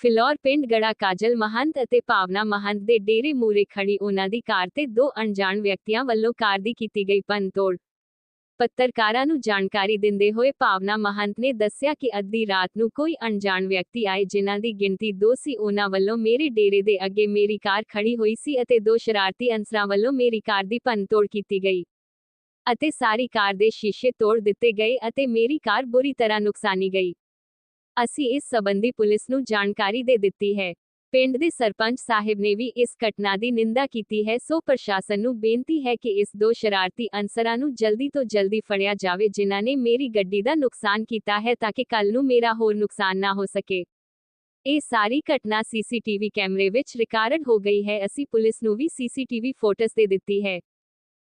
ਫਿਲੌਰ ਪਿੰਡ ਗੜਾ ਕਾਜਲ ਮਹੰਤ ਅਤੇ ਭਾਵਨਾ ਮਹੰਤ ਦੇ ਡੇਰੇ ਮੂਰੇ ਖੜੀ ਉਹਨਾਂ ਦੀ ਕਾਰ ਤੇ ਦੋ ਅਣਜਾਣ ਵਿਅਕਤੀਆਂ ਵੱਲੋਂ ਕਾਰ ਦੀ ਕੀਤੀ ਗਈ ਭੰਨਤੋੜ। ਪੱਤਰਕਾਰਾਂ ਨੂੰ ਜਾਣਕਾਰੀ ਦਿੰਦੇ ਹੋਏ ਭਾਵਨਾ ਮਹੰਤ ਨੇ ਦੱਸਿਆ ਕਿ ਅੱਧੀ ਰਾਤ ਨੂੰ ਕੋਈ ਅਣਜਾਣ ਵਿਅਕਤੀ ਆਏ ਜਿਨ੍ਹਾਂ ਦੀ ਗਿਣਤੀ ਦੋ ਸੀ, ਉਹਨਾਂ ਵੱਲੋਂ ਮੇਰੇ ਡੇਰੇ ਦੇ ਅੱਗੇ ਮੇਰੀ ਕਾਰ ਖੜੀ ਹੋਈ ਸੀ ਅਤੇ ਦੋ ਸ਼ਰਾਰਤੀ ਅਨਸਰਾਂ ਵੱਲੋਂ ਮੇਰੀ ਕਾਰ ਦੀ ਭੰਨਤੋੜ ਕੀਤੀ ਗਈ ਅਤੇ ਸਾਰੀ ਕਾਰ ਦੇ ਸ਼ੀਸ਼ੇ ਤੋੜ ਦਿੱਤੇ ਗਏ ਅਤੇ ਮੇਰੀ ਕਾਰ ਬੁਰੀ ਤਰ੍ਹਾਂ ਨੁਕਸਾਨੀ ਗਈ। ਅਸੀਂ ਇਸ ਸਬੰਧੀ ਪੁਲਿਸ ਨੂੰ ਜਾਣਕਾਰੀ ਦੇ ਦਿੱਤੀ ਹੈ। ਪਿੰਡ ਦੇ ਸਰਪੰਚ ਸਾਹਿਬ ਨੇ ਵੀ ਇਸ ਘਟਨਾ ਦੀ ਨਿੰਦਾ ਕੀਤੀ ਹੈ, ਸੋ ਪ੍ਰਸ਼ਾਸਨ ਨੂੰ ਬੇਨਤੀ ਹੈ ਕਿ ਇਸ ਦੋ ਸ਼ਰਾਰਤੀ ਅਨਸਰਾਂ ਨੂੰ ਜਲਦੀ ਤੋਂ ਜਲਦੀ ਫੜਿਆ ਜਾਵੇ, ਜਿਨ੍ਹਾਂ ਨੇ ਮੇਰੀ ਗੱਡੀ ਦਾ ਨੁਕਸਾਨ ਕੀਤਾ ਹੈ ਤਾਂ ਕਿ ਕੱਲ ਨੂੰ ਮੇਰਾ ਹੋਰ ਨੁਕਸਾਨ ਨਾ ਹੋ ਸਕੇ। ਇਹ ਸਾਰੀ ਘਟਨਾ ਸੀਸੀਟੀਵੀ ਕੈਮਰੇ ਵਿੱਚ ਰਿਕਾਰਡ ਹੋ ਗਈ ਹੈ। ਅਸੀਂ ਪੁਲਿਸ ਨੂੰ ਵੀ ਸੀਸੀਟੀਵੀ ਫੋਟੋਸ ਦੇ ਦਿੱਤੀ ਹੈ।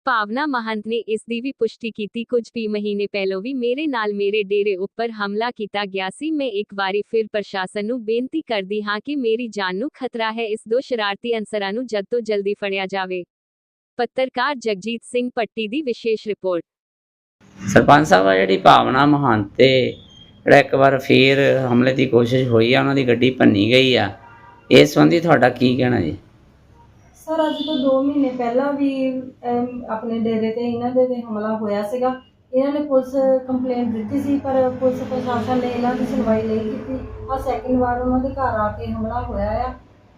ਭਾਵਨਾ ਮਹੰਤ ਨੇ ਇਸ ਦੀ ਵੀ ਪੁਸ਼ਟੀ ਕੀਤੀ। ਕੁਝ ਵੀ ਮਹੀਨੇ ਪਹਿਲਾਂ ਵੀ ਮੇਰੇ ਨਾਲ ਮੇਰੇ ਡੇਰੇ ਉੱਪਰ ਹਮਲਾ ਕੀਤਾ ਗਿਆ ਸੀ। ਮੈਂ ਇੱਕ ਵਾਰੀ ਫਿਰ ਪ੍ਰਸ਼ਾਸਨ ਨੂੰ ਬੇਨਤੀ ਕਰਦੀ ਹਾਂ ਕਿ ਮੇਰੀ ਜਾਨ ਨੂੰ ਖਤਰਾ ਹੈ। ਇਸ ਦੋ ਸ਼ਰਾਰਤੀ ਅਨਸਰਾਂ ਨੂੰ ਜਦ ਤੋਂ ਜਲਦੀ ਫੜਿਆ ਜਾਵੇ। ਪੱਤਰਕਾਰ ਜਗਜੀਤ ਸਿੰਘ ਪੱਟੀ ਦੀ ਵਿਸ਼ੇਸ਼ ਰਿਪੋਰਟ। ਸਰਪੰਚ ਸਾਹਿਬ ਆ ਜਿਹੜੀ ਭਾਵਨਾ ਮਹੰਤ ਤੇ ਜਿਹੜਾ ਇੱਕ ਵਾਰ ਫੇਰ ਹਮਲੇ ਦੀ ਕੋਸ਼ਿਸ਼ ਹੋਈ ਆ, ਉਹਨਾਂ ਦੀ ਗੱਡੀ ਭੰਨੀ ਗਈ ਆ। ਇਸ ਸੰਬੰਧੀ ਤੁਹਾਡਾ ਕੀ ਕਹਿਣਾ ਜੀ? ਸਰ ਅੱਜ ਤੋਂ 2 ਮਹੀਨੇ ਪਹਿਲਾਂ ਵੀ ਅਮ, ਆਪਣੇ ਡੇਰੇ ਤੇ ਇਹਨਾਂ ਦੇ ਤੇ ਹਮਲਾ ਹੋਇਆ ਸੀਗਾ। ਇਹਨਾਂ ਨੇ ਪੁਲਿਸ ਕੰਪਲੇਂਟ ਦਿੱਤੀ ਸੀ ਪਰ ਪੁਲਿਸ ਪ੍ਰਸ਼ਾਸਨ ਨੇ ਇਹਨਾਂ ਦੀ ਸੁਣਵਾਈ ਨਹੀਂ ਕੀਤੀ। ਆ ਸੈਕਿੰਡ ਵਾਰ ਉਹਨਾਂ ਦੇ ਘਰ ਆ ਕੇ ਹਮਲਾ ਹੋਇਆ ਆ।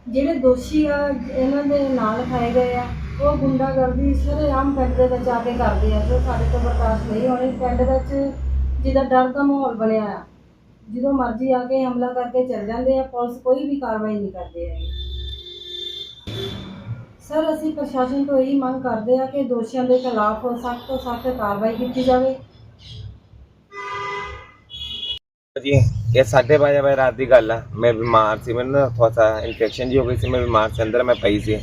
ਜਿਹੜੇ ਦੋਸ਼ੀ ਆ ਇਹਨਾਂ ਦੇ ਨਾਲ ਖਾਏ ਗਏ ਆ ਉਹ ਗੁੰਡਾਗਰਦੀ ਸਰੇਆਮ ਪਿੰਡ ਦੇ ਵਿੱਚ ਆ ਕੇ ਕਰਦੇ ਆ। ਜੋ ਸਾਡੇ ਤੋਂ ਬਰਦਾਸ਼ਤ ਨਹੀਂ ਹੋਣੀ ਪਿੰਡ ਵਿੱਚ ਜਿਹਦਾ ਡਰ ਦਾ ਮਾਹੌਲ ਬਣਿਆ ਆ। ਜਦੋਂ ਮਰਜ਼ੀ ਆ ਕੇ ਹਮਲਾ ਕਰਕੇ ਚਲ ਜਾਂਦੇ ਆ ਪੁਲਿਸ ਕੋਈ ਵੀ ਕਾਰਵਾਈ ਨਹੀਂ ਕਰਦੇ ਹੈਗੇ। ਸਰ ਅਸੀਂ ਪ੍ਰਸ਼ਾਸਨ ਤੋਂ ਇਹੀ ਮੰਗ ਕਰਦੇ ਆ ਕਿ ਦੋਸ਼ੀਆਂ ਦੇ ਖਿਲਾਫ ਸਖਤ ਤੋਂ ਸਖਤ ਕਾਰਵਾਈ ਕੀਤੀ ਜਾਵੇ। ਜੀ ਇਹ ਸਾਢੇ ਬਾਰਾਂ ਵਜੇ ਰਾਤ ਦੀ ਗੱਲ ਆ। ਮੈਂ ਬਿਮਾਰ ਸੀ ਮੈਨੂੰ ਨਾ ਥੋੜਾ ਸਾ ਇਨਫੈਕਸ਼ਨ ਜੀ ਹੋ ਗਈ ਸੀ ਮੈਂ ਬਿਮਾਰ ਸੀ ਅੰਦਰ ਮੈਂ ਪਈ ਸੀ।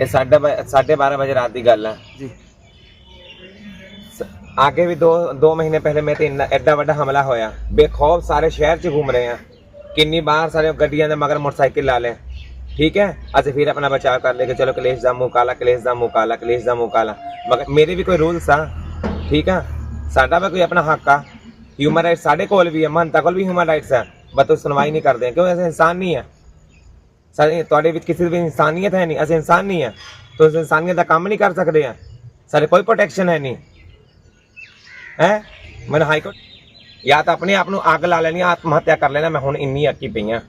ਇਹ ਸਾਢੇ ਬਾ- ਸਾਢੇ ਬਾਰਾਂ ਵਜੇ ਰਾਤ ਦੀ ਗੱਲ ਆ। ਜੀ। ਆਗੇ ਵੀ ਦੋ ਦੋ ਮਹੀਨੇ ਪਹਿਲੇ ਮੇਰੇ ਤੇ ਇੰਨਾ ਐਡਾ ਵੱਡਾ ਹਮਲਾ ਹੋਇਆ। ਬੇਖੌਫ ਸਾਰੇ ਸ਼ਹਿਰ 'ਚ ਘੁੰਮ ਰਹੇ ਆ। ਕਿੰਨੀ ਬਾਰ ਸਾਰੇ ਗੱਡੀਆਂ ਦੇ ਮਗਰ ਮੋਟਰਸਾਈਕਲ ਲਾ ਲਏ। ਠੀਕ ਹੈ? ਅਸੀਂ ਫਿਰ ਆਪਣਾ ਬਚਾਅ ਕਰ ਲਏ ਕਿ ਚਲੋ ਕਲੇਸ਼ ਦਾ ਮੂੰਹ ਕਾਲਾ, ਕਲੇਸ਼ ਦਾ ਮੂੰਹ ਕਾਲਾ, ਕਲੇਸ਼ ਦਾ ਮੂੰਹ ਕਾਲਾ। ਮਗਰ ਮੇਰੇ ਵੀ ਕੋਈ ਰੂਲਸ ਆ, ਠੀਕ ਆ? ਸਾਡਾ ਵੀ ਕੋਈ ਆਪਣਾ ਹੱਕ ਆ। ਹਿਊਮਨ ਰਾਈਟ ਸਾਡੇ ਕੋਲ ਵੀ ਹੈ ਮਨਤਾ ਕੋਲ ਵੀ ਹਿਊਮਨ ਰਾਈਟਸ ਆ। ਬਟ ਉਹ ਸੁਣਵਾਈ ਨਹੀਂ ਕਰਦੇ, ਕਿਉਂ? ਅਸੀਂ ਇਨਸਾਨ ਨਹੀਂ ਹੈ ਸਾਡੇ, ਤੁਹਾਡੇ ਵਿੱਚ ਕਿਸੇ ਵੀ ਇਨਸਾਨੀਅਤ ਹੈ ਨਹੀਂ, ਅਸੀਂ ਇਨਸਾਨ ਨਹੀਂ ਹੈ ਤੁਸੀਂ ਇਨਸਾਨੀਅਤ ਦਾ ਕੰਮ ਨਹੀਂ ਕਰ ਸਕਦੇ ਆ। ਸਾਡੇ ਕੋਈ ਪ੍ਰੋਟੈਕਸ਼ਨ ਹੈ ਨਹੀਂ। ਹੈ? ਮੈਂ ਹਾਈ ਕੋਰਟ ਜਾਂ ਤਾਂ ਆਪਣੇ ਆਪ ਨੂੰ ਅੱਗ ਲਾ ਲੈਣੀ ਆਤਮ ਹੱਤਿਆ ਕਰ ਲੈਣਾ, ਮੈਂ ਹੁਣ ਇੰਨੀ ਅੱਕੀ ਪਈ ਆ।